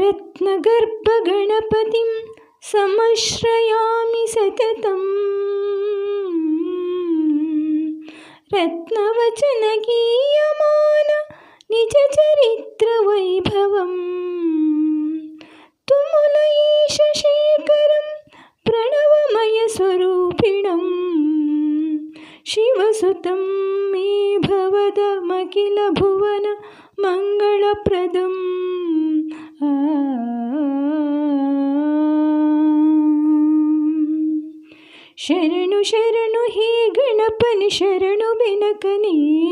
रत्नगर्भगणपतिं समश्रयामि सततम्। रत्नवचनगीयमान निजचरित्रवैभवम् तुमुलईशेखरं प्रणवमयस्वरूपिणं शिवसुतं मे भवदमखिलभुवन मङ्गलप्रदम् ಶರಣು ಶರಣು, ಹೇ ಗಣಪನಿ, ಶರಣು ಬೆನಕನೇ.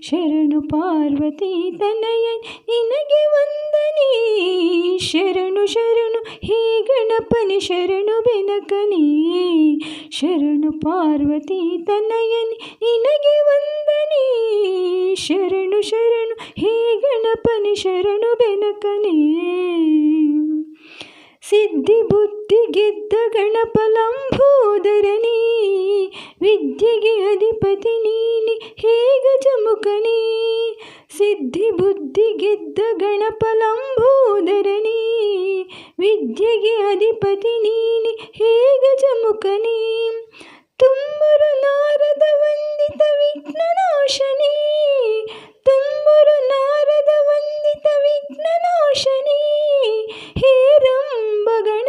ಶರಣು ಪಾರ್ವತಿ ತನಯ, ನಿನಗೆ ವಂದನೆ. ಶರಣು ಶರಣು, ಹೇ ಗಣಪನಿ, ಶರಣು ಬೆನಕನೇ. ಶರಣು ಪಾರ್ವತಿ ತನಯನಿ ನಿನಗೆ ವಂದನೆ. ಶರಣು ಶರಣು, ಹೇ ಗಣಪನಿ, ಶರಣು ಬೆನಕನೇ. ಸಿದ್ಧಿ ಬುದ್ಧಿ ಗೆದ್ದ ಗಣಪಲಂಭೋದರನಿ ವಿದ್ಯೆಗೆ ಅಧಿಪತಿ ನೀನಿ ಹೇಗ ಜಮುಕನಿ ಸಿದ್ಧಿ ಬುದ್ಧಿ ಗೆದ್ದ ಗಣಪಲಂಭೋದರನಿ ವಿದ್ಯೆಗೆ ಅಧಿಪತಿ ನೀನಿ ಹೇಗ ಗಜಮುಖನಿ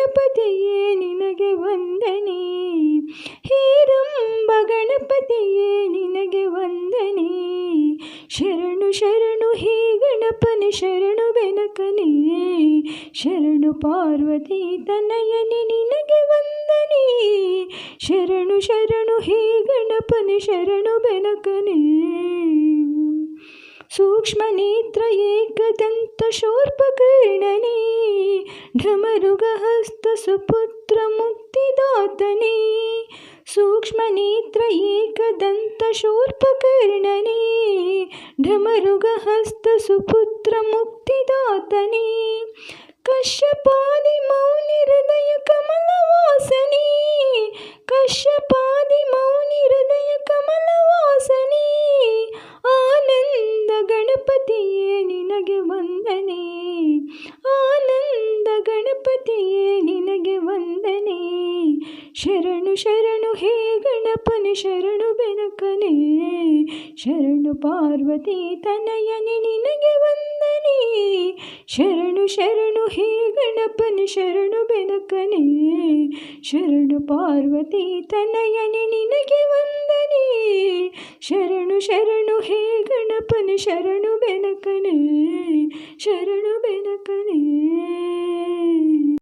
ಗಣಪತಿಯೇ ನಿನಗೆ ವಂದನೆ. ಹೇರಂಬ ಗಣಪತಿಯೇ ನಿನಗೆ ವಂದನೆ. ಶರಣು ಶರಣು, ಹೇ ಗಣಪನ, ಶರಣು ಬೆನಕನೇ. ಶರಣು ಪಾರ್ವತಿ ತನಯನಿ ನಿನಗೆ ವಂದನೆ. ಶರಣು ಶರಣು, ಹೇ ಗಣಪನ, ಶರಣು ಬೆನಕನೇ. ಸೂಕ್ಷ್ಮನೇತ್ರ ಏಕದಂತ ಶೂರ್ಪಕರ್ಣನೇ. भ्रमरुगहस्तसुपुत्रमुक्तिदातने सूक्ष्मनेत्रैकदन्तशूर्पकर्णने ढमरुगहस्तसुपुत्रमुक्तिदातने कश्यपानि मौनिर्नयक ಶರಣು ಶರಣು, ಹೇ ಗಣಪನ, ಶರಣು ಬೆನಕನೆ. ಶರಣು ಪಾರ್ವತಿ ತನಯನಿ, ನಿನಗೆ ವಂದನೆ. ಶರಣು ಶರಣು, ಹೇ ಗಣಪನ, ಶರಣು ಬೆನಕನೆ. ಶರಣು ಪಾರ್ವತಿ ತನಯನಿ, ನಿನಗೆ ವಂದನೆ. ಶರಣು ಶರಣು, ಹೇ ಗಣಪನ, ಶರಣು ಬೆನಕನೇ. ಶರಣು ಬೆನ